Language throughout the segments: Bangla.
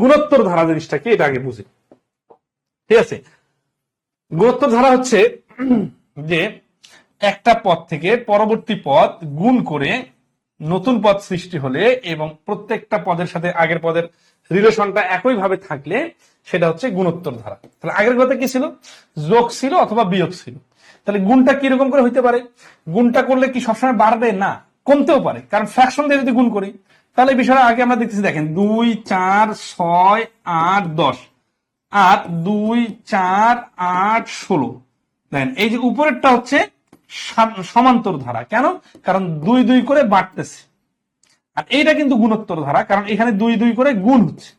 গুণোত্তর ধারা জিনিসটা কি এটা আগে বুঝি। ঠিক আছে? গুণোত্তর ধারা হচ্ছে যে একটা পদ থেকে পরবর্তী পদ গুণ করে নতুন পদ সৃষ্টি হলে এবং প্রত্যেকটা পদের সাথে আগের পদের রিলেশনটা একইভাবে থাকলে সেটা হচ্ছে গুণোত্তর ধারা। তাহলে আগের কথা কি ছিল? যোগ ছিল অথবা বিয়োগ ছিল। তাহলে গুণটা কীরকম করে হইতে পারে? গুণটা করলে কি সবসময় বাড়বে? না, কমতেও পারে। কারণ ফ্র্যাকশন দিয়ে যদি গুণ করি তাহলে এই বিষয়টা আগে আমরা দেখতেছি, দেখেন, দুই, চার, ছয়, আট, দশ। আট, দুই, চার, আট, ষোলো। দেখেন, এই যে উপরেরটা হচ্ছে সমান্তর ধারা। কেন? কারণ দুই দুই করে বাড়তেছে। আর এইটা কিন্তু গুণোত্তর ধারা, কারণ এখানে দুই দুই করে গুণ হচ্ছে।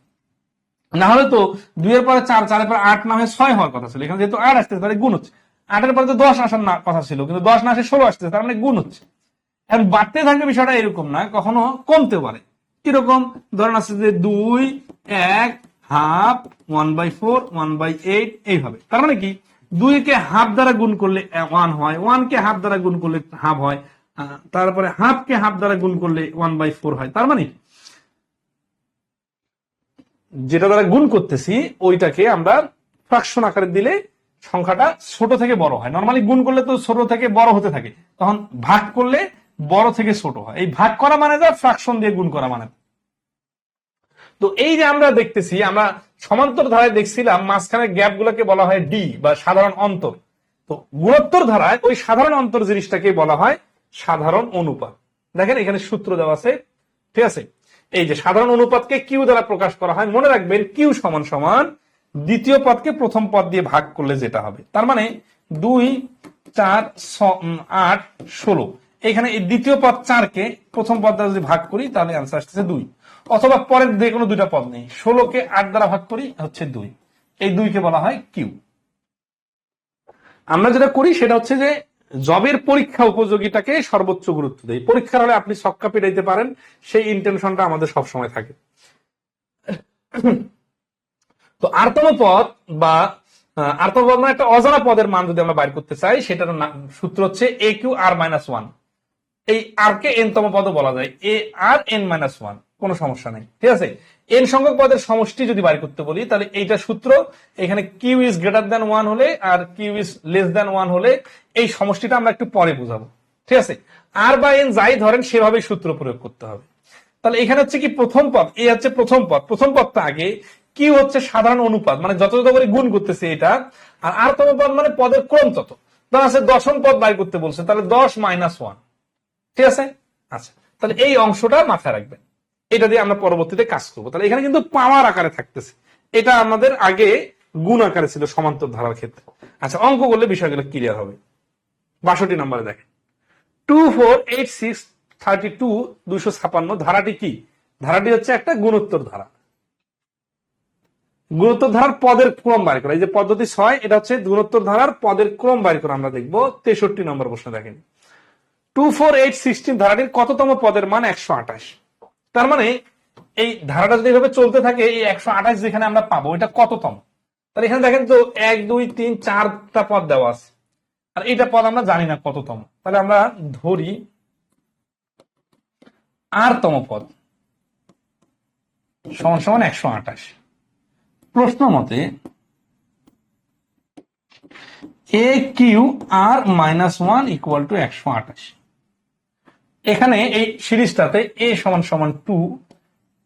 না হলে তো দুইয়ের পরে চার, চারের পরে আট না হয়ে ছয় হওয়ার কথা ছিল। এখানে যেহেতু আট আসতেছে, তাহলে গুণ হচ্ছে। আটের পরে তো দশ আসার না কথা ছিল, কিন্তু দশ না আসে ষোলো আসতেছে, তার মানে গুণ হচ্ছে। এখন বাড়তে থাকবে বিষয়টা এরকম না, কখনো কমতে পারে। কীরকম? ধরেন আছে যে দুই, এক half one by four one by eight এইভাবে। তার মানে কি? দুইকে হাফ দ্বারা গুণ করলে ওয়ান হয়। ওয়ানকে হাফ দ্বারা গুণ করলে হাফ হয়। তারপরে হাফকে হাফ দ্বারা গুণ করলে ওয়ান বাই ফোর হয়। তার মানে যেটা দ্বারা গুণ করতেছি, ওইটাকে আমরা ফ্রাকশন আকারে দিলে সংখ্যাটা ছোট থেকে বড় হয়। নর্মালি গুণ করলে তো ছোট থেকে বড় হতে থাকে। তখন ভাগ করলে বড় থেকে ছোট হয়। এই ভাগ করা মানে যা ফ্রাকশন দিয়ে গুণ করা মানে। তো এই যে আমরা দেখতেছি, আমরা সমান্তর ধারায় দেখছিলাম, মাঝখানে গ্যাপ গুলোকে বলা হয় ডি বা সাধারণ অন্তর। তো গুণোত্তর ধারায় ওই সাধারণ অন্তর জিনিসটাকে বলা হয় সাধারণ অনুপাত। দেখেন এখানে সূত্র দেওয়া আছে, ঠিক আছে? এই যে সাধারণ অনুপাতকে কিউ দ্বারা প্রকাশ করা হয়, মনে রাখবেন কিউ সমান সমান দ্বিতীয় পদকে প্রথম পদ দিয়ে ভাগ করলে যেটা হবে। তার মানে দুই, চার আট, ষোলো। এখানে এই দ্বিতীয় পদ চারকে প্রথম পদ দ্বারা যদি ভাগ করি, তাহলে আনসার আসতেছে দুই। অথবা পরের যে কোনো দুইটা পদ নেই। ষোলোকে আট দ্বারা ভাগ করি, হচ্ছে দুই। এই দুইকে বলা হয় কিউ। আমরা যেটা করি, সেটা হচ্ছে যে জবের পরীক্ষা উপযোগীটাকে সর্বোচ্চ গুরুত্ব দেয় পরীক্ষার হলে আপনি সক্কা পেটাইতে পারেন, সেই ইন্টেনশনটা আমাদের সবসময় থাকে। তো আরতম পদ বা আরতম পদ মানে একটা অজানা পদের মান যদি আমরা বাইর করতে চাই, সেটার সূত্র হচ্ছে A Q R minus one এই আর কে এন তম পদও বলা যায়। A R N minus one কোনো সমস্যা নেই। ঠিক আছে? এন সংখ্যক পদের সমষ্টি যদি বাইর করতে বলি, তাহলে এইটা সূত্র, এখানে Q is greater than one হলে আর Q is less than one হলে এই সমষ্টিটা আমরা একটু পরে বুঝাবো। ঠিক আছে? আর বা এন যাই ধরেন, সেভাবেই সূত্র প্রয়োগ করতে হবে। তাহলে এখানে হচ্ছে কি প্রথম পদ? এ হচ্ছে প্রথম পদ। প্রথম পদটা আগে কিউ হচ্ছে সাধারণ অনুপাত মানে যত যত করে গুণ করতেছে এটা। আর আর তম পদ মানে পদের ক্রম তত আছে দশম পদ বাইর করতে বলছে, তাহলে দশ মাইনাস ওয়ান ঠিক আছে? আচ্ছা তাহলে এই অংশটা মাথায় রাখবেন। এটা দিয়ে আমরা পরবর্তীতে কাজ করব। তাহলে এখানে কিন্তু পাওয়ার আকারে থাকতেছে। এটা আমাদের আগে গুণ আকারে ছিল সমান্তর ধারার ক্ষেত্রে। আচ্ছা অঙ্ক করলে বিষয়গুলো ক্লিয়ার হবে। বাষট্টি নম্বরে দেখেন। Two four eight six thirty two দুইশো ছাপান্ন ধারাটি কি? ধারাটি হচ্ছে একটা গুণোত্তর ধারা। গুণোত্তর ধারার পদের ক্রম বাইর করা। এই যে পদ্ধতি ছয়, এটা হচ্ছে গুণোত্তর ধারার পদের ক্রম বাইর করা। আমরা দেখব তেষট্টি নম্বর প্রশ্ন দেখেন। টু ফোর এইট সিক্সটিন ধারাটির কততম পদের মান একশো আঠাশ। তার মানে এই ধারাটা যদি এভাবে চলতে থাকে, এই একশো আঠাশ যেখানে আমরা পাবো, এটা কততম? তাহলে এখানে দেখেন তো এক, দুই, তিন, চারটা পদ দেওয়া আছে। আর এটা পদ আমরা জানি না কততম। তাহলে আমরা ধরি আরতম পদ, সমান সমান একশো আঠাশ। প্রশ্ন মতে A Q R minus one equal to একশো আঠাশ। এখানে এই সিরিজটাতে এ সমান সমান টু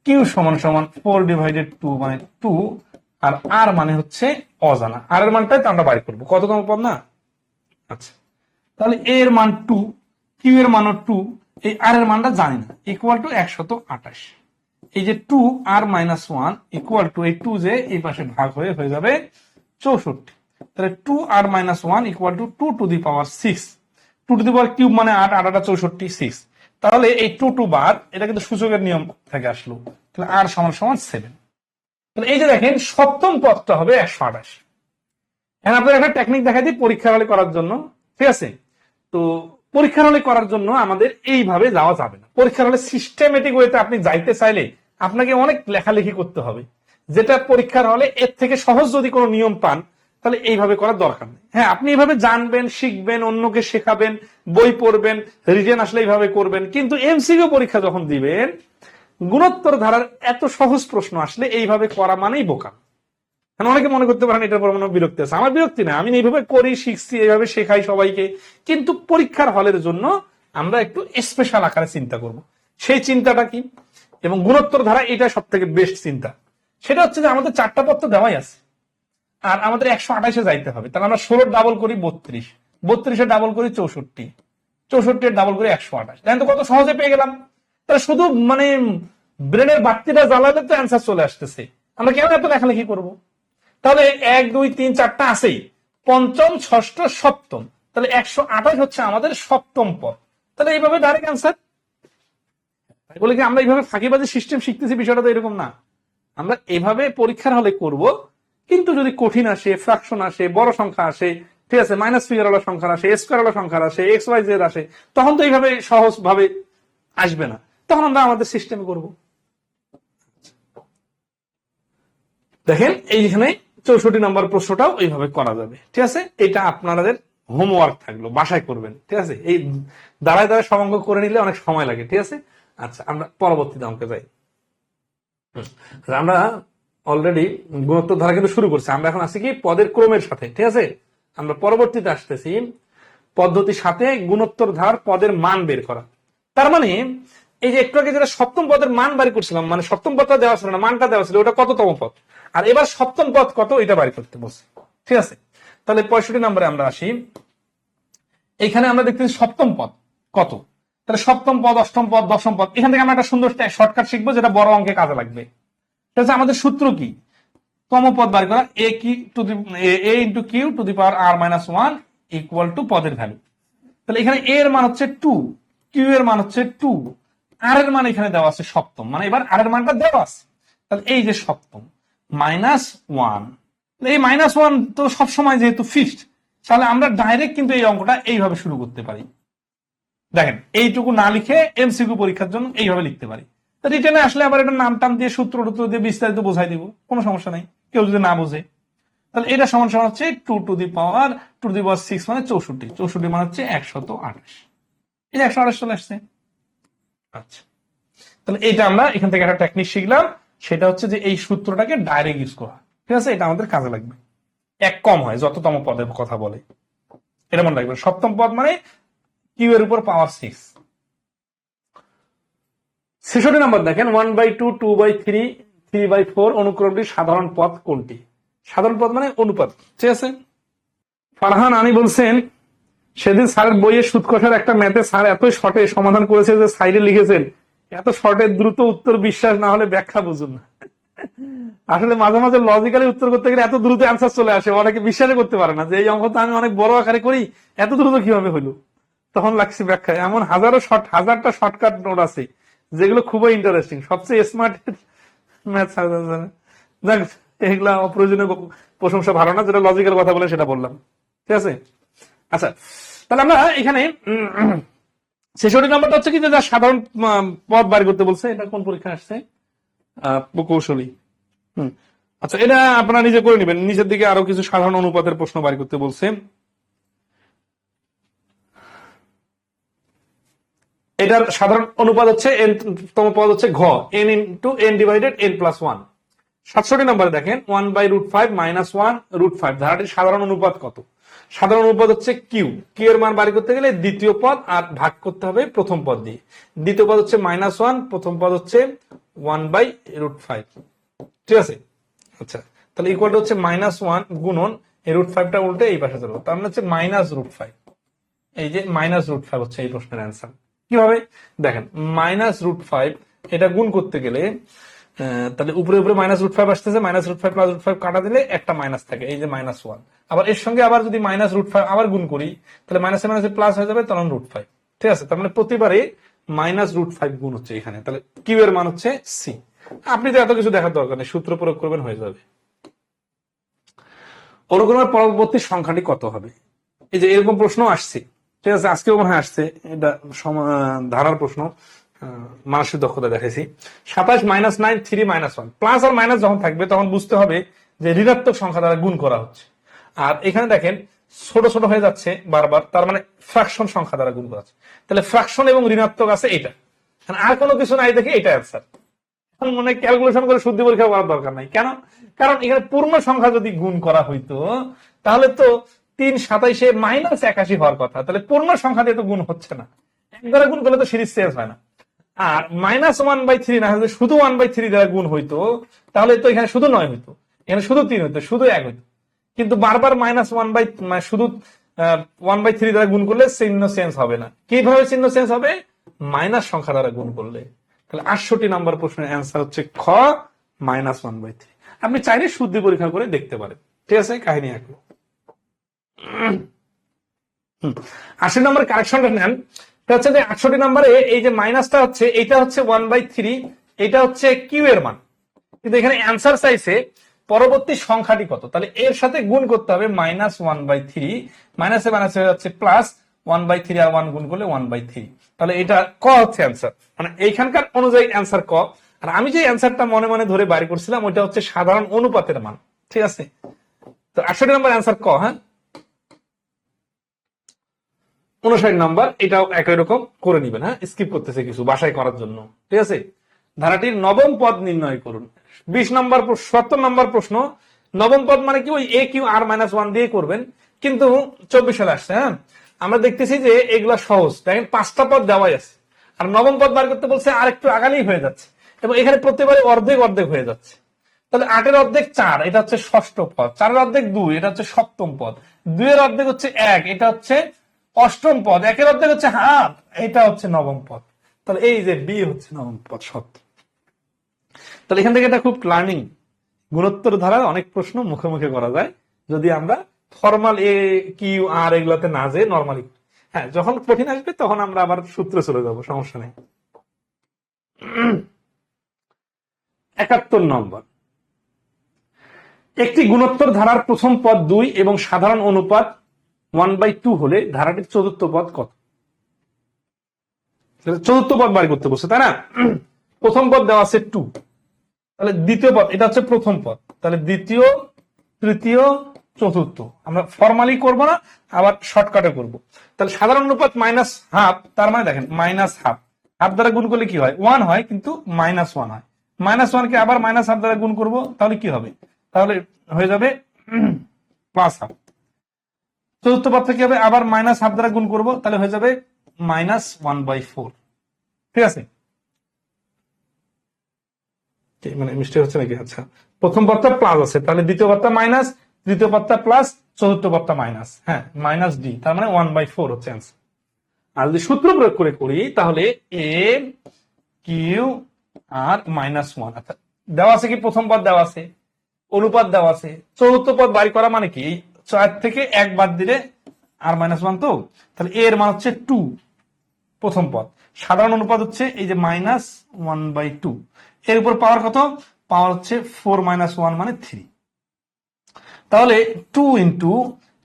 কিউ সমান সমান ফোর ডিভাইডেড টু মানে টু আর আর মানে হচ্ছে অজানা। আর এর মানটাই তো আমরা বাইর করব। কততম পদ না? আচ্ছা। তাহলে এ এর মান টু কিউ এর মানও টু এই আর এর মানটা জানি না। ইকুয়াল টু একশত আঠাশ। এই যে two R minus one equal to এই টু যে এই পাশে ভাগ হয়ে হয়ে যাবে চৌষট্টি। তাহলে two R minus one equal to two to the power six two to the power cube মানে আট আট, আটা চৌষট্টি সিক্স তাহলে এই টু টু বার এটা কিন্তু সূচকের নিয়ম থেকে আসলো। তাহলে আর সমান সমান সেভেন তাহলে এই যে দেখেন, সপ্তম পদটা হবে একশো আঠাশ। এখন আপনাদের একটা টেকনিক দেখাই দিই পরীক্ষার হলে করার জন্য, ঠিক আছে? তো পরীক্ষার হলে করার জন্য আমাদের এইভাবে যাওয়া যাবে না। পরীক্ষার হলে সিস্টেমেটিক ওয়েতে আপনি যাইতে চাইলে আপনাকে অনেক লেখালেখি করতে হবে। যেটা পরীক্ষার হলে এর থেকে সহজ যদি কোনো নিয়ম পান তাহলে এইভাবে করার দরকার নেই। হ্যাঁ আপনি এইভাবে জানবেন, শিখবেন, অন্যকে শেখাবেন, বই পড়বেন রিটেন আসলে এইভাবে করবেন, কিন্তু এমসিকিউ পরীক্ষা যখন দিবেন, গুণোত্তর ধারার এত সহজ প্রশ্ন আসলে এইভাবে করা মানেই বোকা। অনেকে মনে করতে পারেন এটার পর বিরক্তি আছে। আমার বিরক্তি না, আমি এইভাবে করি, শিখছি, এইভাবে শেখাই সবাইকে, কিন্তু পরীক্ষার হলের জন্য আমরা একটু স্পেশাল আকারে চিন্তা করব। সেই চিন্তাটা কি? এবং গুণোত্তর ধারা এটা সব থেকে বেস্ট চিন্তা। সেটা হচ্ছে যে আমাদের চারটা পত্র দেওয়াই আছে। আর আমাদের একশো আঠাশে যাইতে হবে। তাহলে আমরা ষোলোর ডাবল করি বত্রিশ। বত্রিশে ডাবল করি চৌষট্টি। চৌষট্টির ডাবল করি একশো আঠাশ। দেখেন তো কত সহজে পেয়ে গেলাম? তাহলে শুধু মানে ব্রেনের বাড়তিটা জ্বালালে তো অ্যান্সার চলে আসতেছে। আমরা কেন এত লেখালেখি করব? তাহলে এক, দুই, তিন, চারটা আছেই। পঞ্চম, ষষ্ঠ, সপ্তম। তাহলে একশো আঠাশ হচ্ছে আমাদের সপ্তম পদ। তাহলে এইভাবে ডাইরেক্ট অ্যান্সার বলে কি আমরা এইভাবে ফাঁকিবাজি সিস্টেম শিখতেছি? বিষয়টা তো এরকম না। আমরা এভাবে পরীক্ষার হলে করব কিন্তু যদি কঠিন আসে ফ্রাকশন আসে, বড় সংখ্যা আসে, ঠিক আছে মাইনাস ফিগার ওয়ালা সংখ্যা আসে স্কোয়ার ওয়ালা সংখ্যা আসে এক্স ওয়াই জেড আসে, তখন তো এইভাবে সহজ ভাবে আসবে না। তখন আমরা আমাদের সিস্টেমে করব। দেখেন, এইখানে চৌষট্টি নম্বর প্রশ্নটাও এইভাবে করা যাবে, ঠিক আছে? এটা আপনাদের হোমওয়ার্ক থাকল, বাসায় করবেন, ঠিক আছে? এই দাঁড়ায় দাঁড়ায় সমাঙ্গ করে নিলে অনেক সময় লাগে, ঠিক আছে? আচ্ছা আমরা পরবর্তীতে অঙ্কে যাই। আমরা অলরেডি গুণোত্তর ধারা কিন্তু শুরু করছি। আমরা এখন আছি কি পদের ক্রমের সাথে, ঠিক আছে? আমরা পরবর্তীতে আসতেছি পদ্ধতির সাথে গুণোত্তর ধার পদের মান বের করা। তার মানে এই যে একটু আগে যেটা সপ্তম পদের মান বাড়ি করছিলাম মানে সপ্তম পদটা দেওয়া ছিল না, মানটা দেওয়া ছিল, ওটা কততম পদ? আর এবার সপ্তম পদ কত এটা বাড়ি করতে বলছে, ঠিক আছে? তাহলে পঁয়ষট্টি নম্বরে আমরা আসি। এখানে আমরা দেখতেছি সপ্তম পদ কত? তাহলে সপ্তম পদ, অষ্টম পদ, দশম পদ, এখান থেকে আমরা একটা সুন্দর শর্টকাট শিখব, যেটা বড় অঙ্কে কাজে লাগবে। হচ্ছে আমাদের সূত্র কি? তম পদ বার করা এ কি to the A into Q to the power R minus one equal to পদের ভ্যালু তাহলে এখানে এ এর মান হচ্ছে টু কিউ এর মান হচ্ছে টু আর এর মান এখানে দেওয়া আছে সপ্তম। মানে এবার আর এর মানটা দেওয়া আছে। তাহলে এই যে সপ্তম মাইনাস ওয়ান এই মাইনাস ওয়ান তো সবসময় যেহেতু ফিক্সড তাহলে আমরা ডাইরেক্ট কিন্তু এই অঙ্কটা এইভাবে শুরু করতে পারি। দেখেন, এইটুকু না লিখে এমসিকিউ পরীক্ষার জন্য এইভাবে লিখতে পারি। রিটেনে আসলে আবার এটা নাম টাম দিয়ে সূত্র টুত্র দিয়ে বিস্তারিত বোঝাই দিব। কোনো সমস্যা নাই। কেউ যদি না বোঝে তাহলে এটা সমান সমান হচ্ছে two to the power to the power six মানে চৌষট্টি। চৌষট্টি মানে হচ্ছে একশত আঠাশ। এই একশো আঠাশ চলে আসছে। আচ্ছা। তাহলে এটা আমরা এখান থেকে একটা টেকনিক শিখলাম। সেটা হচ্ছে যে এই সূত্রটাকে ডাইরেক্ট ইউজ করা। ঠিক আছে? এটা আমাদের কাজে লাগবে। এক কম হয় যততম পদের কথা বলে। এটা মনে রাখবেন। সপ্তম পদ মানে কিউ এর উপর পাওয়ার সিক্স ছেষট্টি নম্বর দেখেন one by two two by three three by four অনুক্রমটি সাধারণ পদ কোনটি? সাধারণ পদ মানে অনুপাত। ঠিক আছে? ফারহান আনি বলছেন, সেদিন স্যারের বইয়ে সুদ কষার একটা ম্যাথে স্যার এত শর্টে সমাধান করেছে যে সাইডে লিখেছেন, এত শর্টে দ্রুত উত্তর বিশ্বাস না হলে ব্যাখ্যা বুঝুন আসলে মাঝে মাঝে লজিক্যালি উত্তর করতে গেলে এত দ্রুত অ্যান্সার চলে আসে, অনেকে বিশ্বাসই করতে পারে না যে এই অঙ্ক তো আমি অনেক বড় আকারে করি, এত দ্রুত কীভাবে হইল তখন লাগছে ব্যাখ্যা, এমন হাজারো শর্ট হাজারটা শর্টকাট নোট আছে। যেগুলো খুবই ইন্টারেস্টিং সবচেয়ে স্মার্ট যাক প্রশংসা ভালো না, যেটা লজিক্যাল কথা বলে সেটা বললাম। ঠিক আছে? আচ্ছা তাহলে আমরা এখানে নম্বরটা হচ্ছে কি যে সাধারণ পদ বাড়ি করতে বলছে, এটা কোন পরীক্ষা আসছে? প্রকৌশলী হুম। আচ্ছা এটা আপনারা নিজে করে নেবেন। নিচের দিকে আরও কিছু সাধারণ অনুপাতের প্রশ্ন বাড়ি করতে বলছে। এটার সাধারণ অনুপাত হচ্ছে এন তম পদ হচ্ছে ঘ N into N divided N plus one সাতষট্টি নম্বরে দেখেন one by root five minus one root five ধারাটির সাধারণ অনুপাত কত? সাধারণ অনুপাত হচ্ছে কিউ কিউ এর মান বাড়ি করতে গেলে দ্বিতীয় পদ আর ভাগ করতে হবে প্রথম পদ দিয়ে। দ্বিতীয় পদ হচ্ছে মাইনাস ওয়ান প্রথম পদ হচ্ছে ওয়ান বাই রুট ফাইভ ঠিক আছে? আচ্ছা তাহলে ইকুয়ালটা হচ্ছে মাইনাস ওয়ান গুণন এই রুট ফাইভটা উল্টে এই পাশে ধরবো। তার মানে হচ্ছে মাইনাস রুট ফাইভ এই যে মাইনাস রুট ফাইভ হচ্ছে এই প্রশ্নের অ্যান্সার কীভাবে? দেখেন মাইনাস রুট ফাইভ এটা গুণ করতে গেলে তাহলে উপরে উপরে মাইনাস রুট ফাইভ আসতেছে minus root five plus root five কাটা দিলে একটা মাইনাস থাকে, এই যে মাইনাস ওয়ান আবার এর সঙ্গে আবার যদি মাইনাস রুট ফাইভ আবার গুণ করি, তাহলে মাইনাসে মাইনাসে প্লাস হয়ে যাবে, তখন রুট ফাইভ ঠিক আছে? তার মানে প্রতিবারে মাইনাস রুট ফাইভ গুণ হচ্ছে এখানে। তাহলে কিউ এর মান হচ্ছে সি আপনি তো এত কিছু দেখার দরকার নেই, সূত্র প্রয়োগ করবেন, হয়ে যাবে। অনুক্রমের পরবর্তী সংখ্যাটি কত হবে? এই যে এরকম প্রশ্ন আসছে। ঠিক আছে, আজকেও মনে আসছে। এটা ধারার প্রশ্ন। মানসিক দক্ষতা দেখেছি সাতাশ minus nine three minus one plus আর মাইনাস যখন থাকবে, তখন বুঝতে হবে যে ঋণাত্মক সংখ্যা দ্বারা গুণ করা হচ্ছে। আর এখানে দেখেন, ছোট ছোট হয়ে যাচ্ছে বারবার, তার মানে ফ্র্যাকশন সংখ্যা দ্বারা গুণ করা তাহলে ফ্র্যাকশন এবং ঋণাত্মক আছে এটা। আর কোনো কিছু নাই দেখে এটা অ্যান্সার মানে ক্যালকুলেশন করে শুদ্ধি পরীক্ষা করার দরকার নাই। কেন? কারণ এখানে পূর্ণ সংখ্যা যদি গুণ করা হইতো, তাহলে তো তিন সাতাইশে মাইনাস একাশি হওয়ার কথা। তাহলে পূর্ণ সংখ্যা দিয়ে তো গুণ হচ্ছে না। একবারে গুণ করলে তো সিরিজ চেঞ্জ হয় না। আর মাইনাস ওয়ান বাই থ্রি না হলে শুধু ওয়ান বাই থ্রি দ্বারা গুণ হইতো, তাহলে তো এখানে শুধু নয় হইতো। এখানে শুধু তিন হইতো, শুধু এক হইতো। কিন্তু বারবার মাইনাস ওয়ান বাই শুধু ওয়ান বাই থ্রি দ্বারা গুণ করলে চিহ্ন চেঞ্জ হবে না। কীভাবে চিহ্ন চেঞ্জ হবে? মাইনাস সংখ্যা দ্বারা গুণ করলে। তাহলে আটষট্টি নাম্বার প্রশ্নের অ্যান্সার হচ্ছে খ মাইনাস ওয়ান বাই থ্রি। আপনি চাইলে শুদ্ধি পরীক্ষা করে দেখতে পারেন। ঠিক আছে, কাহিনী একটু আশি নম্বর কারেকশনটা নেন। হচ্ছে যে আটষট্টি নম্বরে এই যে মাইনাসটা হচ্ছে এটা হচ্ছে ওয়ান বাই থ্রি এটা হচ্ছে কিউ এর মান। কিন্তু এখানে অ্যান্সার চাইছে পরবর্তী সংখ্যাটি কত? তাহলে এর সাথে গুণ করতে হবে মাইনাস ওয়ান বাই থ্রি মাইনাসে মাইনাস যাচ্ছে প্লাস ওয়ান বাই থ্রি আর ওয়ান গুণ করলে ওয়ান বাই থ্রি তাহলে এটা ক হচ্ছে অ্যান্সার মানে এইখানকার অনুযায়ী অ্যান্সার ক। আর আমি যে অ্যান্সারটা মনে মনে ধরে বাড়ি করছিলাম, ওইটা হচ্ছে সাধারণ অনুপাতের মান। ঠিক আছে? তো আটষট্টি নম্বর অ্যান্সার ক হ্যাঁ? উনষাট নাম্বার, এটাও একই রকম করে নিবেন হ্যাঁ? স্কিপ করতেছে কিছু, বাসায় করার জন্য, ঠিক আছে? ধারাটির নবম পদ নির্ণয় করুন। বিশ নম্বর সত্তর নম্বর প্রশ্ন, নবম পদ মানে কি? ওই A Q R minus one দিয়ে করবেন, কিন্তু চব্বিশ সালে আসছে হ্যাঁ? আমরা দেখতেছি যে এগুলা সহজ দেখেন পাঁচটা পদ দেওয়াই আছে। আর নবম পদ বার করতে বলছে আর একটু আগালেই হয়ে যাচ্ছে, এবং এখানে প্রতিবারে অর্ধেক অর্ধেক হয়ে যাচ্ছে। তাহলে আটের অর্ধেক চার, এটা হচ্ছে ষষ্ঠ পদ, চারের অর্ধেক দুই, এটা হচ্ছে সপ্তম পদ, দুইয়ের অর্ধেক হচ্ছে এক, এটা হচ্ছে অষ্টম পদ, একের অর্ধেক হচ্ছে হাফ, এটা হচ্ছে নবম পদ। তাহলে এই যে বি হচ্ছে নবম পদ সত্য তাহলে এখান থেকে এটা খুব লার্নিং গুণোত্তর ধারার অনেক প্রশ্ন মুখে মুখে করা যায়, যদি আমরা ফর্মাল এ কিউ আর এগুলাতে না যে নর্মালি হ্যাঁ যখন কঠিন আসবে তখন আমরা আবার সূত্রে চলে যাব, সমস্যা নেই। একাত্তর নম্বর। একটি গুণোত্তর ধারার প্রথম পদ দুই এবং সাধারণ অনুপাত ওয়ান বাই টু হলে ধারাটির চতুর্থ পদ কত? চতুর্থ পদ বার করতে বসে তাই না? প্রথম পদ দেওয়া আছে টু তাহলে দ্বিতীয় পদ, এটা হচ্ছে প্রথম পদ। তাহলে দ্বিতীয়, তৃতীয়, চতুর্থ। আমরা ফর্মালি করব না, আবার শর্টকাটে করব। তাহলে সাধারণ অনুপাত মাইনাস হাফ তার মানে দেখেন মাইনাস হাফ হাফ দ্বারা গুণ করলে কি হয়? ওয়ান হয়, কিন্তু মাইনাস ওয়ান হয়। মাইনাস ওয়ানকে আবার মাইনাস হাফ দ্বারা গুণ করব, তাহলে কি হবে? তাহলে হয়ে যাবে প্লাস হাফ চতুর্থ পদ থেকে হবে, আবার মাইনাস হাফ দ্বারা গুণ করব, তাহলে হয়ে যাবে মাইনাস ওয়ান বাই ফোর ঠিক আছে? মানে মিস্টেক হচ্ছে নাকি? আচ্ছা। প্রথম পদটা প্লাস আছে, তাহলে দ্বিতীয় পদটা মাইনাস তৃতীয় পদটা প্লাস চতুর্থ পদটা মাইনাস হ্যাঁ মাইনাস ডি তার মানে ওয়ান বাই ফোর হচ্ছে আর যদি সূত্র প্রয়োগ করে করি, তাহলে A Q R minus one দেওয়া আছে কি? প্রথম পদ দেওয়া আছে, অনুপাত দেওয়া আছে। চতুর্থ পদ বাড়ি করা মানে কি? চার থেকে এক বাদ দিলে আর মাইনাস ওয়ান তো? তাহলে এর মান হচ্ছে টু প্রথম পদ। সাধারণ অনুপাত হচ্ছে এই যে মাইনাস ওয়ান বাই টু এর উপর পাওয়ার কত? পাওয়ার হচ্ছে ফোর মাইনাস ওয়ান মানে থ্রি তাহলে টু ইন্টু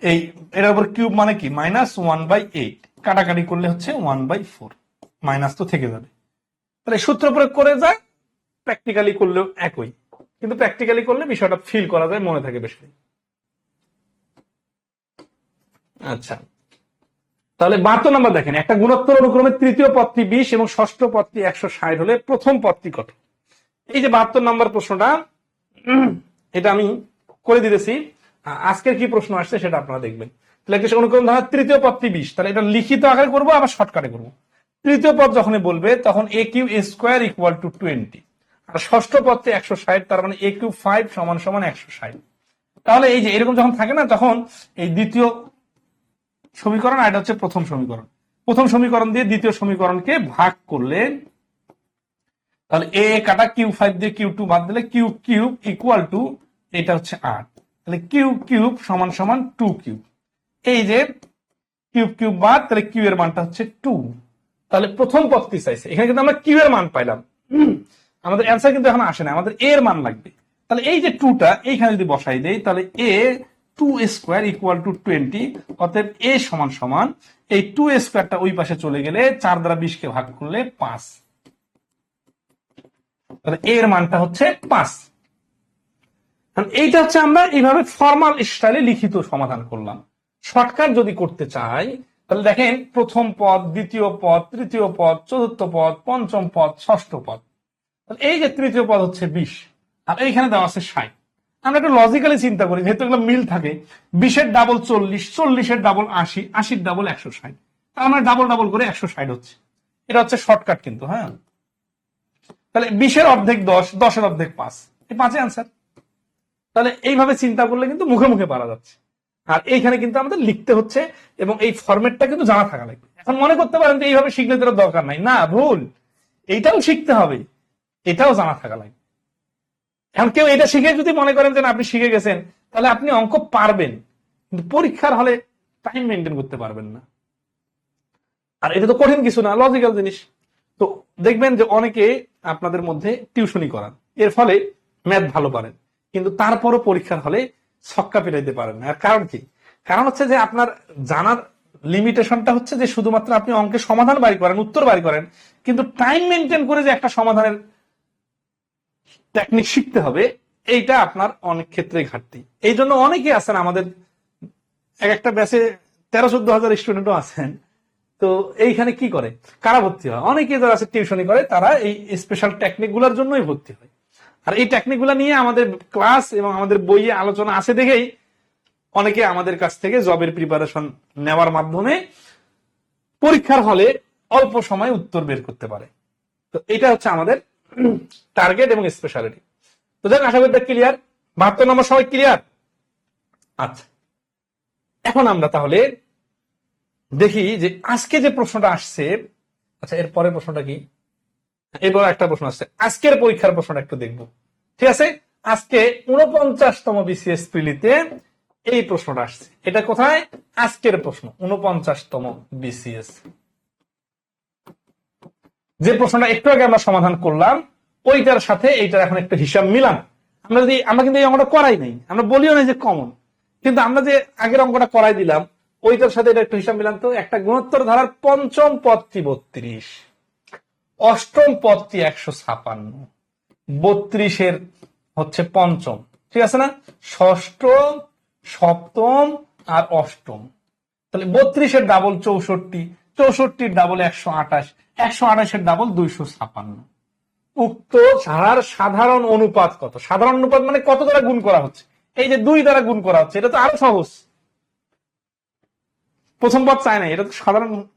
এই এটার উপর কিউব মানে কি? মাইনাস ওয়ান বাই এইট কাটাকাটি করলে হচ্ছে ওয়ান বাই ফোর মাইনাস তো থেকে যাবে। তাহলে সূত্র প্রয়োগ করে যায়। প্র্যাকটিক্যালি করলেও একই। কিন্তু প্র্যাকটিক্যালি করলে বিষয়টা ফিল করা যায়, মনে থাকে বেশি আচ্ছা। তাহলে বাহাত্তর নম্বর দেখেন, একটা গুণোত্তর অনুক্রমে তৃতীয় পদটি বিশ এবং ষষ্ঠ পদটি একশো ষাট হলে প্রথম পদটি কত? এই যে বাহাত্তর নম্বর প্রশ্নটা, এটা আমি করে দিতেছি। আজকের কি প্রশ্ন আসছে সেটা আপনারা দেখবেন। তাহলে অনুক্রম ধারা তৃতীয় পদটি বিশ, তাহলে এটা লিখিত আকারে করব, আবার শর্টকাটে করব। তৃতীয় পদ যখন বলবে, তখন A Q A square equal to twenty আর ষষ্ঠ পদটি একশো ষাট, তার মানে এ কিউ ফাইভ সমান সমান একশো ষাট। তাহলে এই যে এরকম যখন থাকে না, তখন এই দ্বিতীয় সমীকরণ আর হচ্ছে প্রথম সমীকরণ। প্রথম সমীকরণ দিয়ে দ্বিতীয় সমীকরণকে ভাগ করলে, তাহলে এ কাটা কিউ ফাইভ দিয়ে কিউ টু দিলে কিউ কিউব ইকুয়াল টু এটা হচ্ছে আট। তাহলে কিউ কিউব সমান সমান টু কিউব এই যে কিউব কিউব বাদ, তাহলে কিউ এর মানটা হচ্ছে টু তাহলে প্রথম পদটি চাইছে। এখানে কিন্তু আমরা কিউ এর মান পাইলাম। আমাদের অ্যান্সার কিন্তু এখন আসে না। আমাদের এর মান লাগবে। তাহলে এই যে টুটা এইখানে যদি বসাই দেই, তাহলে A two square equal to twenty অতএব এ সমান সমান, এই টু স্কোয়ারটা ওই পাশে চলে গেলে চার দ্বারা বিশকে ভাগ করলে পাঁচ। এর মানটা হচ্ছে পাঁচ। এইটা হচ্ছে আমরা এইভাবে ফর্মাল স্টাইলে লিখিত সমাধান করলাম। শর্টকাট যদি করতে চাই, তাহলে দেখেন প্রথম পদ, দ্বিতীয় পদ, তৃতীয় পদ, চতুর্থ পদ, পঞ্চম পদ, ষষ্ঠ পদ। এই যে তৃতীয় পদ হচ্ছে বিশ, আর এইখানে দেওয়া আছে ষাট। আমরা একটু লজিক্যালি চিন্তা করি, যেহেতু এগুলো মিল থাকে। বিশের ডাবল চল্লিশ, চল্লিশের ডাবল আশি, আশির ডাবল একশো ষাট। তার মানে ডাবল ডাবল করে একশো ষাট হচ্ছে। এটা হচ্ছে শর্টকাট কিন্তু হ্যাঁ? তাহলে বিশের অর্ধেক দশ, দশের অর্ধেক পাঁচ। এই পাঁচে আনসার তাহলে এইভাবে চিন্তা করলে কিন্তু মুখে মুখে পারা যাচ্ছে। আর এইখানে কিন্তু আমাদের লিখতে হচ্ছে এবং এই ফরম্যাটটা কিন্তু জানা থাকা লাগবে। এখন মনে করতে পারেন যে এইভাবে শিখলে তো দরকার নাই। না, ভুল। এইটাও শিখতে হবে। এটাও জানা থাকা লাগবে। এখন কেউ এটা শিখে যদি মনে করেন যে আপনি শিখে গেছেন, তাহলে আপনি অঙ্ক পারবেন। কিন্তু পরীক্ষার হলে টাইম মেনটেন করতে পারবেন না। আর এটা তো কঠিন কিছু না লজিক্যাল জিনিস। তো দেখবেন যে অনেকে আপনাদের মধ্যে টিউশনি করান। এর ফলে ম্যাথ ভালো পারেন। কিন্তু তারপরও পরীক্ষার হলে ছক্কা পেটাইতে পারেন না। আর কারণ কি? কারণ হচ্ছে যে আপনার জানার লিমিটেশনটা হচ্ছে যে শুধুমাত্র আপনি অঙ্কের সমাধান বাড়ি করেন, উত্তর বাড়ি করেন। কিন্তু টাইম মেনটেন করে যে একটা সমাধানের টেকনিক শিখতে হবে। এইটা আপনার অনেক ক্ষেত্রে ঘাটতি। এই জন্য অনেকে আছেন, আমাদের এক একটা ব্যাচে তেরো, চোদ্দ হাজার স্টুডেন্টও আছেন। তো এইখানে কি করে? কারা ভর্তি হয়? অনেকে যারা আছে টিউশনি করে, তারা এই স্পেশাল টেকনিকগুলোর জন্যই ভর্তি হয়। আর এই টেকনিকগুলা নিয়ে আমাদের ক্লাস এবং আমাদের বইয়ে আলোচনা আছে দেখেই অনেকে আমাদের কাছ থেকে জবের প্রিপারেশন নেওয়ার মাধ্যমে পরীক্ষার হলে অল্প সময় উত্তর বের করতে পারে। তো এটা হচ্ছে আমাদের টার্গেট এবং স্পেশালিটি তো দেখ আশা করি ক্লিয়ার বাহাত্তর নম্বর সবাই ক্লিয়ার আচ্ছা। এখন আমরা তাহলে দেখি যে আজকে যে প্রশ্নটা আসছে আচ্ছা এর পরের প্রশ্নটা কি? এরপর একটা প্রশ্ন আসছে। আজকের পরীক্ষার প্রশ্নটা একটু দেখব। ঠিক আছে? আজকে উনপঞ্চাশতম বিসিএস প্রিলিতে এই প্রশ্নটা আসছে। এটা কোথায়? আজকের প্রশ্ন উনপঞ্চাশতম বিসিএস যে প্রশ্নটা একটু আগে আমরা সমাধান করলাম, ওইটার সাথে এইটার এখন একটা হিসাব মিলাম আমরা যদি আমরা কিন্তু এই অঙ্কটা করাই নাই, আমরা বলিও নাই যে কমন কিন্তু আমরা যে আগের অঙ্কটা করাই দিলাম, ওইটার সাথে এটা একটু হিসাব মিলাম তো, একটা গুণোত্তর ধারার পঞ্চম পদটি বত্রিশ, অষ্টম পদটি একশো ছাপান্ন, বত্রিশের হচ্ছে পঞ্চম। ঠিক আছে না? ষষ্ঠ, সপ্তম আর অষ্টম। তাহলে বত্রিশের ডাবল চৌষট্টি, চৌষট্টির ডাবল একশো আঠাশ একশো আঠাশের ডাবল দুইশো ছাপান্ন উক্ত ধারার সাধারণ অনুপাত কত? সাধারণ অনুপাত মানে কত দ্বারা গুণ করা হচ্ছে? এই যে দুই দ্বারা গুণ করা হচ্ছে, এটা তো আরও সহজ। প্রথম পদ চায় না, এটা তো সাধারণ।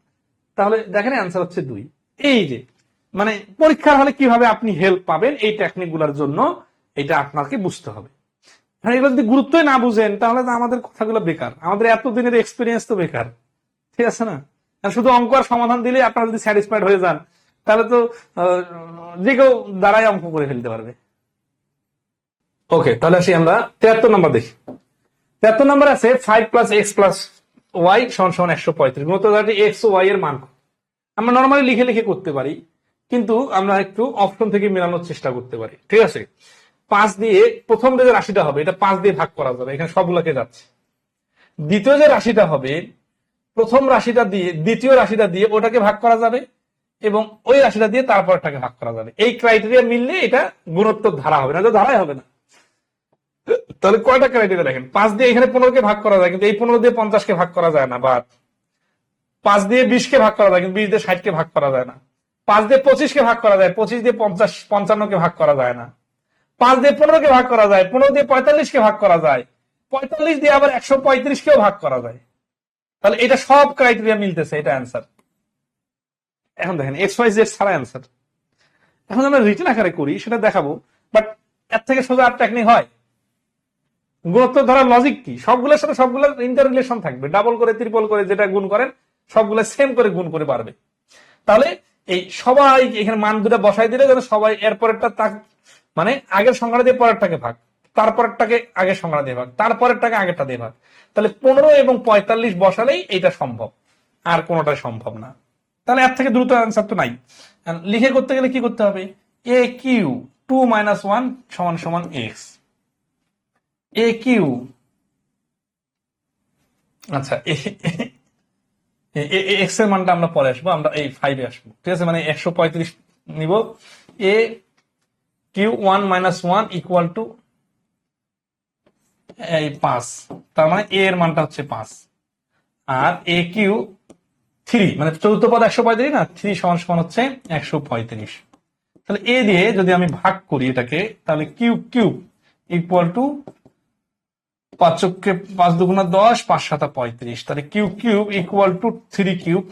তাহলে দেখেন অ্যান্সার হচ্ছে দুই। এই যে মানে পরীক্ষার হলে কীভাবে আপনি হেল্প পাবেন এই টেকনিকগুলার জন্য, এটা আপনাকে বুঝতে হবে। আর এগুলো যদি গুরুত্বই না বুঝেন, তাহলে তো আমাদের কথাগুলো বেকার। আমাদের এতদিনের এক্সপিরিয়েন্স তো বেকার। ঠিক আছে না? শুধু অঙ্ক আর সমাধান দিলে আপনারা যদি স্যাটিসফাইড হয়ে যান, তাহলে তো যে কেউ দ্বারাই অঙ্ক করে ফেলতে পারবে। ওকে তাহলে আসি আমরা তেহাত্তর নাম্বার দেখি। তেহাত্তর নাম্বার আছে five plus X plus Y সমান সমান একশো পঁয়ত্রিশ। মূলত এক্স ওয়াই এর মান আমরা নর্মালি লিখে লিখে করতে পারি, কিন্তু আমরা একটু অপশন থেকে মেলানোর চেষ্টা করতে পারি। ঠিক আছে? পাঁচ দিয়ে প্রথম যে রাশিটা হবে, এটা পাঁচ দিয়ে ভাগ করা যাবে। এখানে সবগুলোকে যাচ্ছে। দ্বিতীয় যে রাশিটা হবে প্রথম রাশিটা দিয়ে দ্বিতীয় রাশিটা দিয়ে ওটাকে ভাগ করা যাবে এবং ওই রাশিটা দিয়ে তারপরটাকে ভাগ করা যাবে এই ক্রাইটেরিয়া মিললে এটা গুণোত্তর ধারা হবে না তো ধারাই হবে না তাহলে কয়টা ক্রাইটেরিয়া দেখেন পাঁচ দিয়ে এখানে পনেরোকে ভাগ করা যায় কিন্তু এই পনেরো দিয়ে পঞ্চাশকে ভাগ করা যায় না বা পাঁচ দিয়ে বিশকে ভাগ করা যায় কিন্তু বিশ দিয়ে ষাটকে ভাগ করা যায় না পাঁচ দিয়ে পঁচিশকে ভাগ করা যায় পঁচিশ দিয়ে পঞ্চাশ পঞ্চান্নকে ভাগ করা যায় না পাঁচ দিয়ে পনেরোকে ভাগ করা যায় পনেরো দিয়ে পঁয়তাল্লিশকে ভাগ করা যায় পঁয়তাল্লিশ দিয়ে আবার একশো পঁয়ত্রিশ পঁয়ত্রিশকেও ভাগ করা যায় তাহলে এটা সব ক্রাইটেরিয়া মিলতেছে, এটা অ্যান্সার এখন দেখেন এক্স ওয়াই জেড ছাড়া অ্যান্সার এখন আমরা রিটেন আকারে করি, সেটা দেখাবো বাট এর থেকে সোজা আর টেকনিক হয়। গুরুত্ব ধরার লজিক কি? সবগুলোর সাথে সবগুলোর ইন্টার রিলেশন থাকবে। ডাবল করে ত্রিপল করে, যেটা গুণ করেন, সবগুলো সেম করে গুণ করে পারবে তাহলে এই সবাই এখানে মান দুটা বসাই দিলে যেন সবাই এরপরেরটা তাক মানে আগের সংখ্যাটা দিয়ে পরেরটাকে ভাগ। তারপরেরটাকে আগে সংখ্যা দিয়ে ভাগ, তারপরেরটাকে আগেরটা দিয়ে ভাগ। তাহলে পনেরো এবং পঁয়তাল্লিশ বসালেই এটা সম্ভব। আর কোনোটাই সম্ভব না। তাহলে এর থেকে দ্রুত অ্যান্সার তো নাই। লিখে করতে গেলে কি করতে হবে? A Q two minus one সমান সমান এক্স এ কিউ আচ্ছা এক্সের মানটা আমরা পরে আসব, আমরা এই ফাইভে আসব। ঠিক আছে? মানে একশো পঁয়ত্রিশ নিব। A Q one minus one equal to এই পাঁচ। তার মানে এ এর মানটা হচ্ছে পাঁচ। আর এ কিউ থ্রি মানে চতুর্থ পদ একশো পঁয়ত্রিশ না থ্রি সমান সমান হচ্ছে একশো পঁয়ত্রিশ। তাহলে এ দিয়ে যদি আমি ভাগ করি এটাকে, তাহলে কিউব কিউব ইকুয়াল টু পাঁচকে পাঁচ দুগুণা দশ, পাঁচ সাতা পঁয়ত্রিশ। তাহলে Q cube equal to three cube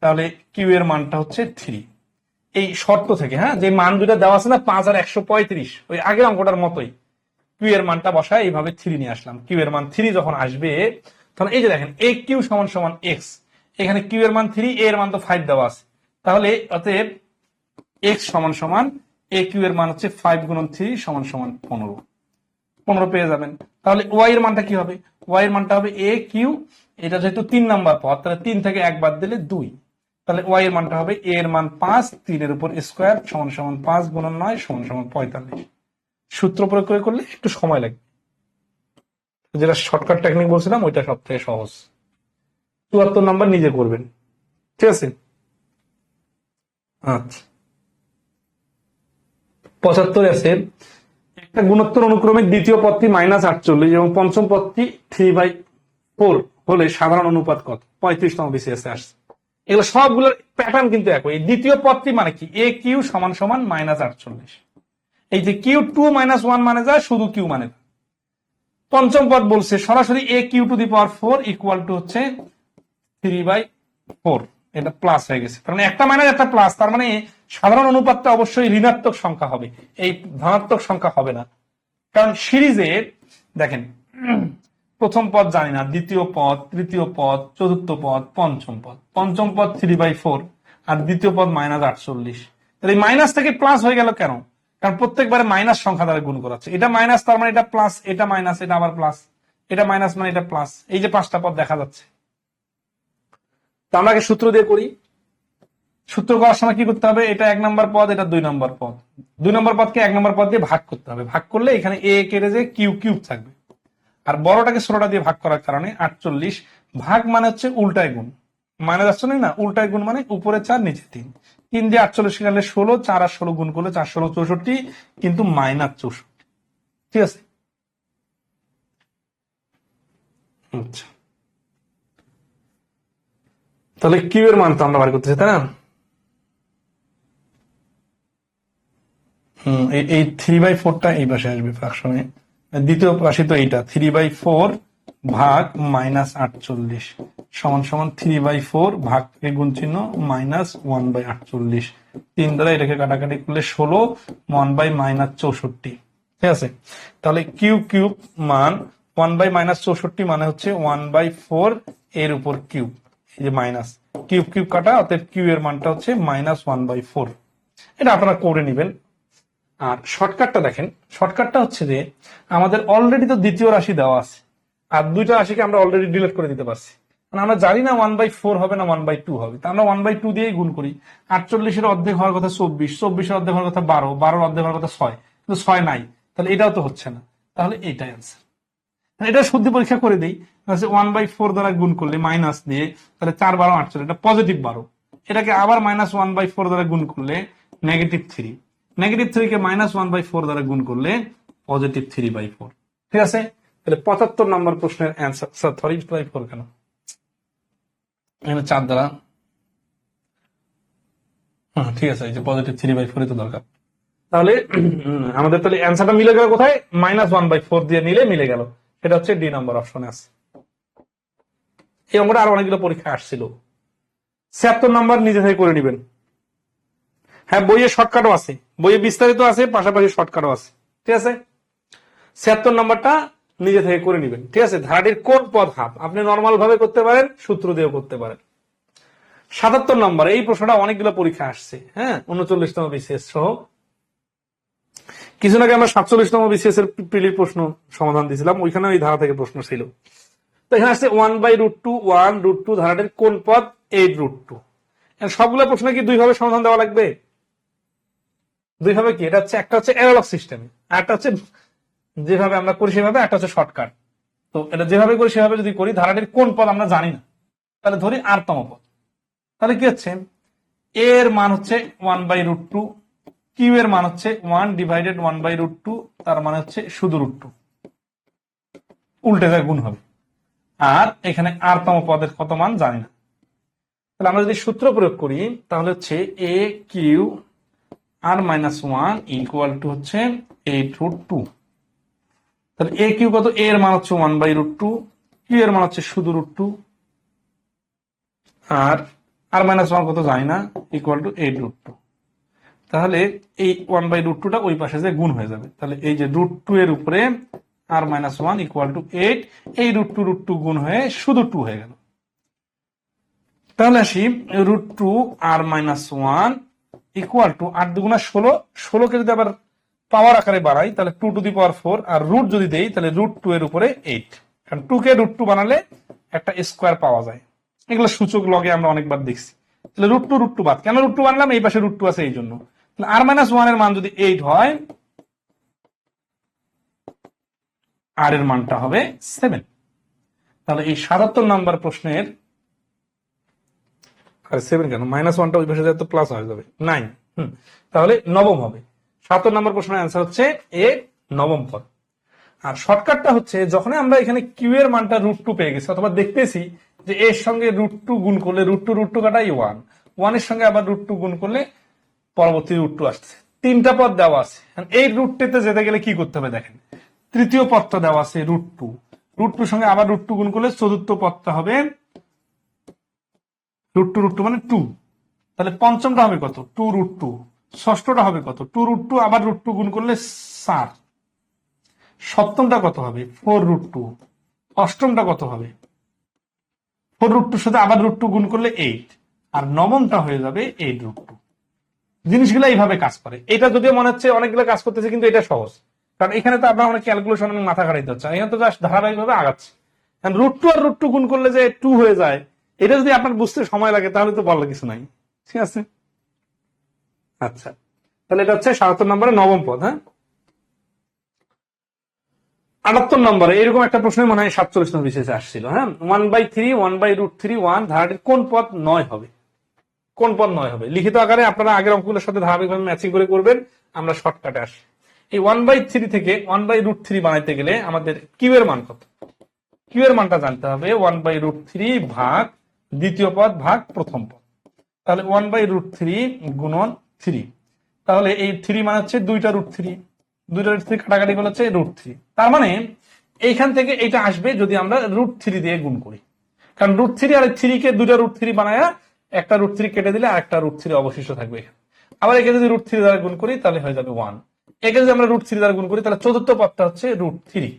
তাহলে কিউ এর মানটা হচ্ছে থ্রি এই শর্ত থেকে হ্যাঁ? যে মান দুটা দেওয়া আছে না, পাঁচ আর একশো পঁয়ত্রিশ, ওই আগের অঙ্কটার মতোই। কিউ এর মানটা বসায় এইভাবে থ্রি নিয়ে আসলাম। কিউ এর মান থ্রি যখন আসবে তখন এই যে দেখেন এ কিউ সমান সমান এক্স এখানে কিউ এর মান থ্রি এর মান তো ফাইভ দেওয়া আছে। তাহলে অতএব এক্স সমান সমান এ কিউ এর মান হচ্ছে ফাইভ গুণন থ্রি সমান সমান পনেরো। পনেরো পেয়ে যাবেন। তাহলে ওয়াই এর মানটা কি হবে? ওয়াই এর মানটা হবে এ কিউ এটা যেহেতু তিন নাম্বার পথ, তাহলে তিন থেকে এক বাদ দিলে দুই। তাহলে ওয়াই এর মানটা হবে এ এর মান পাঁচ, তিনের উপর স্কোয়ার সমান সমান পাঁচ গুণন নয়, সমান সমান পঁয়তাল্লিশ। সূত্র প্রয়োগ করে করলে একটু সময় লাগবে যেটা শর্টকাট টেকনিক বলছিলাম, ওইটা সব থেকে সহজ। চুয়াত্তর নাম্বার নিজে করবেন। ঠিক আছে? আচ্ছা। পঁচাত্তর আছে। একটা গুণোত্তর অনুক্রমে দ্বিতীয় পদটি মাইনাস আটচল্লিশ এবং পঞ্চম পদটি থ্রি বাই ফোর হলে সাধারণ অনুপাত কত? পঁয়ত্রিশতম বিসিএস আসছে। এগুলো সবগুলোর প্যাটার্ন কিন্তু একই। দ্বিতীয় পদটি মানে কি? এ কিউ সমান সমান মাইনাস আটচল্লিশ। এই যে কিউ টু মাইনাস ওয়ান মানে যায়, শুধু কিউ মানে। পঞ্চম পদ বলছে, সরাসরি A Q to the power four equal to হচ্ছে থ্রি বাই ফোর এটা প্লাস হয়ে গেছে। তার মানে একটা মাইনাস একটা প্লাস তার মানে সাধারণ অনুপাতটা অবশ্যই ঋণাত্মক সংখ্যা হবে। এই ধনাত্মক সংখ্যা হবে না। কারণ সিরিজে দেখেন, প্রথম পদ জানি না, দ্বিতীয় পদ, তৃতীয় পদ, চতুর্থ পদ, পঞ্চম পদ। পঞ্চম পদ থ্রি বাই ফোর আর দ্বিতীয় পদ মাইনাস আটচল্লিশ। তাহলে মাইনাস থেকে প্লাস হয়ে গেল কেন? কারণ প্রত্যেকবারে মাইনাস সংখ্যা দ্বারা গুণ করাচ্ছে এটা মাইনাস, তার মানে এটা প্লাস এটা মাইনাস, এটা আবার প্লাস এটা মাইনাস মানে এটা প্লাস এই যে পাঁচটা পদ দেখা যাচ্ছে। তো আমরা সূত্র দিয়ে করি। সূত্র করার সময় কি করতে হবে? এটা এক নম্বর পদ, এটা দুই নম্বর পদ। দুই নম্বর পদকে এক নম্বর পদ দিয়ে ভাগ করতে হবে। ভাগ করলে এখানে এ কেটে যে কিউ কিউব থাকবে। আর বড়টাকে ষোলোটা দিয়ে ভাগ করার কারণে আটচল্লিশ ভাগ মানে হচ্ছে উল্টায় গুণ। মাইনাস আটচল্লিশ না? উল্টায় গুণ মানে উপরে চার, নিচে তিন। তিন দিয়ে আটচল্লিশ গেলে ষোলো, চার আর ষোলো গুণ করলে চার, ষোলো, চৌষট্টি, কিন্তু মাইনাস চৌষট্টি। ঠিক আছে? আচ্ছা। তাহলে কিউ এর মান তো আমরা বার করতেছি, তাই না? হুম, এই- থ্রি বাই ফোরটা এই পাশে আসবে ফ্রাকশনে দ্বিতীয় পাশে তো এইটা থ্রি বাই ফোর ভাগ মাইনাস আটচল্লিশ সমান সমান থ্রি বাই ফোর ভাগ থেকে গুণ চিহ্ন মাইনাস ওয়ান বাই আটচল্লিশ। তিন দ্বারা এটাকে কাটাকাটি করলে ষোলো ওয়ান বাই মাইনাস চৌষট্টি। ঠিক আছে? তাহলে কিউ কিউব মান ওয়ান বাই মাইনাস চৌষট্টি মানে হচ্ছে ওয়ান বাই ফোর এর উপর কিউব এই যে মাইনাস কিউব কিউব কাটা অর্থাৎ কিউ এর মানটা হচ্ছে মাইনাস ওয়ান বাই ফোর এটা আপনারা করে নেবেন। আর শর্টকাটটা দেখেন। শর্টকাটটা হচ্ছে যে, আমাদের অলরেডি তো দ্বিতীয় রাশি দেওয়া আছে। আর দুইটা রাশিকে আমরা অলরেডি ডিলিট করে দিতে পারছি। মানে আমরা জানি না ওয়ান বাই ফোর হবে না ওয়ান বাই টু হবে। তা আমরা ওয়ান বাই টু দিয়েই গুণ করি। আটচল্লিশের অর্ধেক হওয়ার কথা চব্বিশ, চব্বিশের অর্ধেক হওয়ার কথা বারো, বারোর অর্ধেক হওয়ার কথা ছয়। কিন্তু ছয় নাই। তাহলে এটাও তো হচ্ছে না। তাহলে এইটাই অ্যান্সার এটা শুদ্ধি পরীক্ষা করে দিই। ওয়ান বাই ফোর দ্বারা গুণ করলে মাইনাস দিয়ে তাহলে চার বারো আটচল্লিশ, এটা পজিটিভ বারো। এটাকে আবার মাইনাস ওয়ান বাই ফোর দ্বারা গুণ করলে নেগেটিভ থ্রি নেগেটিভ থ্রি কে মাইনাস ওয়ান বাই ফোর দ্বারা গুণ করলে পজিটিভ থ্রি বাই ফোর ঠিক আছে? তাহলে পঁচাত্তর নম্বর প্রশ্নের অ্যান্সার স্যার ফোর কেন এখানে চার দ্বারা। হ্যাঁ ঠিক আছে, এই যে পজিটিভ থ্রি বাই ফোরই তো দরকার। তাহলে আমাদের তাহলে অ্যান্সারটা মিলে গেল কোথায়? মাইনাস ওয়ান বাই ফোর দিয়ে নিলে মিলে গেল। সেটা হচ্ছে ডি নাম্বার এই আরও অনেকগুলো পরীক্ষা আসছিল। ছিয়াত্তর নাম্বার নিজে থেকে করে নেবেন। হ্যাঁ বইয়ে শর্টকাটও আছে। বইয়ে বিস্তারিত আছে, পাশাপাশি শর্টকাটও আছে। ঠিক আছে? ছিয়াত্তর নাম্বারটা নিজে থেকে করে নেবেন। ঠিক আছে? ধারাটির কোন পদ হাফ? আপনি নর্মাল ভাবে করতে পারেন, সূত্র দিয়েও করতে পারেন। সাতাত্তর নম্বর, এই প্রশ্নটা অনেকগুলো পরীক্ষা আসছে হ্যাঁ? উনচল্লিশতম বিশেষ সহ। কিছুদিন আগে আমরা সাতচল্লিশতম বিসিএস এর পিলির প্রশ্ন সমাধান দিয়েছিলাম, ওইখানে ওই ধারা থেকে প্রশ্ন ছিল। তো এখানে আসছে one by root two one root two ধারাটির কোন পদ? এইট রুট টু সবগুলো প্রশ্ন কি দুই ভাবে সমাধান দেওয়া লাগবে? দুই ভাবে কি? এটা হচ্ছে, একটা হচ্ছে অ্যানালগ সিস্টেম একটা হচ্ছে যেভাবে আমরা করি সেভাবে, একটা হচ্ছে শর্টকাট তো এটা যেভাবে করি, সেভাবে যদি করি, ধারাটির কোন পদ আমরা জানি না। তাহলে ধরি আরতম পদ। তাহলে কি হচ্ছে? এর মান হচ্ছে one by root two Q এর মান হচ্ছে one divided one by root two তার মানে হচ্ছে শুধু রুট টু উল্টে যায়, গুণ হবে। আর এখানে আরতম পদের কত মান জানি না। তাহলে আমরা যদি সূত্র প্রয়োগ করি, তাহলে হচ্ছে A Q R minus one equal to হচ্ছে এইট রুট টু তাহলে এ কিউ কত? এর মান হচ্ছে one by root two Q এর মান হচ্ছে শুধু রুট টু আর আর মাইনাস ওয়ান কত জানি না? Equal to eight root two তাহলে এই ওয়ান বাই রুট টুটা ওই পাশে যে গুণ হয়ে যাবে। তাহলে এই যে রুট টু এর উপরে R minus one equal to eight এই রুট টু রুট টু গুণ হয়ে শুধু টু হয়ে গেল। তাহলে আসি root two R minus one equal to আট দুগুণা ষোলো। ষোলোকে যদি আবার পাওয়ার আকারে বাড়াই, তাহলে two to the power four R root যদি দেই, তাহলে রুট টু এর উপরে এইট কারণ টু কে রুট টু বানালে একটা স্কোয়ার পাওয়া যায়। এগুলো সূচক লগে আমরা অনেকবার দেখছি। তাহলে রুট টু রুট টু বাদ। কেন রুট টু বানলাম? এই পাশে রুট টু আছে এই জন্য তাহলে আর মাইনাস ওয়ানের মান যদি এইট হয় আর এর মানটা হবে সেভেন তাহলে এই সাতাত্তর নাম্বার প্রশ্নের আর সেভেন কেন? মাইনাস ওয়ানটা ওই পাশে তো প্লাস হয়ে যাবে। নাইন হুম। তাহলে নবম হবে। সাতাত্তর নম্বর প্রশ্নের অ্যান্সার হচ্ছে এ, নবম পদ। আর শর্টকাটটা হচ্ছে যখন আমরা এখানে কিউ এর মানটা রুট টু পেয়ে গেছি, অথবা দেখতেছি যে এর সঙ্গে রুট টু গুণ করলে রুট টু রুট টু কাটাই ওয়ান ওয়ানের সঙ্গে আবার রুট টু গুণ করলে পরবর্তী রুট টু আসছে তিনটা পদ দেওয়া আছে। এই রুটটিতে যেতে গেলে কি করতে হবে দেখেন? তৃতীয় পদটা দেওয়া আছে রুট টু রুট টুর সঙ্গে আবার রুট টু গুণ করলে চতুর্থ পদটা হবে রুট টু রুট টু মানে টু তাহলে পঞ্চমটা হবে কত? টু রুট টু ষষ্ঠটা হবে কত? টু রুট টু আবার রুট টু গুণ করলে সাত সপ্তমটা কত হবে? ফোর রুট টু অষ্টমটা কত হবে? ফোর রুট টুর সাথে আবার রুট টু গুণ করলে এইট আর নবমটা হয়ে যাবে এইট রুট টু জিনিসগুলো এইভাবে কাজ করে। এটা যদিও মনে হচ্ছে অনেকগুলো কাজ করতেছে, কিন্তু এটা সহজ। কারণ এখানে তো আপনার অনেক ক্যালকুলেশন মাথা খাটাইতে হচ্ছে। এখানে তো জাস্ট ধারাবাহিকভাবে আগাচ্ছে। কারণ রুট টু আর রুট টু গুণ করলে যে টু হয়ে যায়, এটা যদি আপনার বুঝতে সময় লাগে, তাহলে তো বলার কিছু নাই। ঠিক আছে? আচ্ছা। তাহলে এটা হচ্ছে সাতাত্তর নম্বরে নবম পদ হ্যাঁ? আটাত্তর নম্বরে এরকম একটা প্রশ্ন মনে হয় সাতচল্লিশ নম্বর বিশেষে আসছিল হ্যাঁ? One by three one by root three one ধারাটির কোন পদ নয় হবে? কোন পদ নয় হবে? লিখিত আকারে আপনারা আগের অঙ্কগুলোর সাথে ধারাবাহিকভাবে ম্যাচিং করে করবেন, আমরা শর্টকাটে আসি। এই ওয়ান বাই থ্রি থেকে ওয়ান বাই রুট থ্রি বানাইতে গেলে আমাদের কিউ এর মান কত? কিউ এর মানটা জানতে হবে ওয়ান বাই রুট থ্রি ভাগ দ্বিতীয় পদ ভাগ প্রথম পদ। তাহলে ওয়ান বাই রুট থ্রি গুণন থ্রি তাহলে এই থ্রি মানে হচ্ছে দুইটা রুট থ্রি দুইটা রুট থ্রি কাটাকাটি করলে হচ্ছে রুট থ্রি তার মানে এইখান থেকে এটা আসবে যদি আমরা রুট থ্রি দিয়ে গুণ করি। কারণ রুট থ্রি আর থ্রি কে দুইটা রুট থ্রি বানায় একটা রুট থ্রি কেটে দিলে আরেকটা রুট থ্রি অবশিষ্ট থাকবে আবার একে যদি রুট থ্রি দ্বারা গুণ করি তাহলে হয়ে যাবে ওয়ান একে যদি আমরা রুট থ্রি দ্বারা গুণ করি তাহলে চতুর্থ পদটা হচ্ছে রুট থ্রি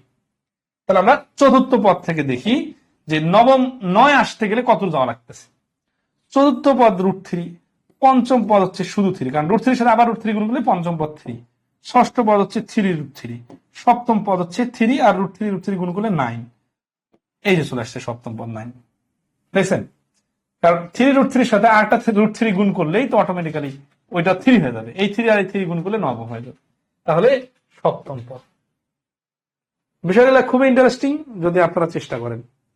তাহলে আমরা চতুর্থ পদ থেকে দেখি যে নবম নয় আসতে গেলে কত যাওয়া লাগতেছে? চতুর্থ পদ রুট থ্রি পঞ্চম পদ হচ্ছে শুধু থ্রি, কারণ রুট থ্রির সাথে আবার রুট থ্রি গুণ করলে পঞ্চম পদ থ্রি ষষ্ঠ পদ হচ্ছে থ্রি রুট থ্রি সপ্তম পদ হচ্ছে থ্রি আর রুট থ্রি রুট থ্রি গুণ করলে নাইন এই যে চলে আসছে সপ্তম পদ নাইন দেখছেন? কারণ থ্রি রুট থ্রির সাথে আরেকটা রুট থ্রি গুণ করলেই তো অটোমেটিক্যালি ওইটা থ্রি হয়ে যাবে। এই থ্রি আর এই থ্রি গুণ করলে নবম হয়ে যাবে। তাহলে সপ্তম পদ। বিষয়গুলো খুবই ইন্টারেস্টিং যদি আপনারা চেষ্টা করেন।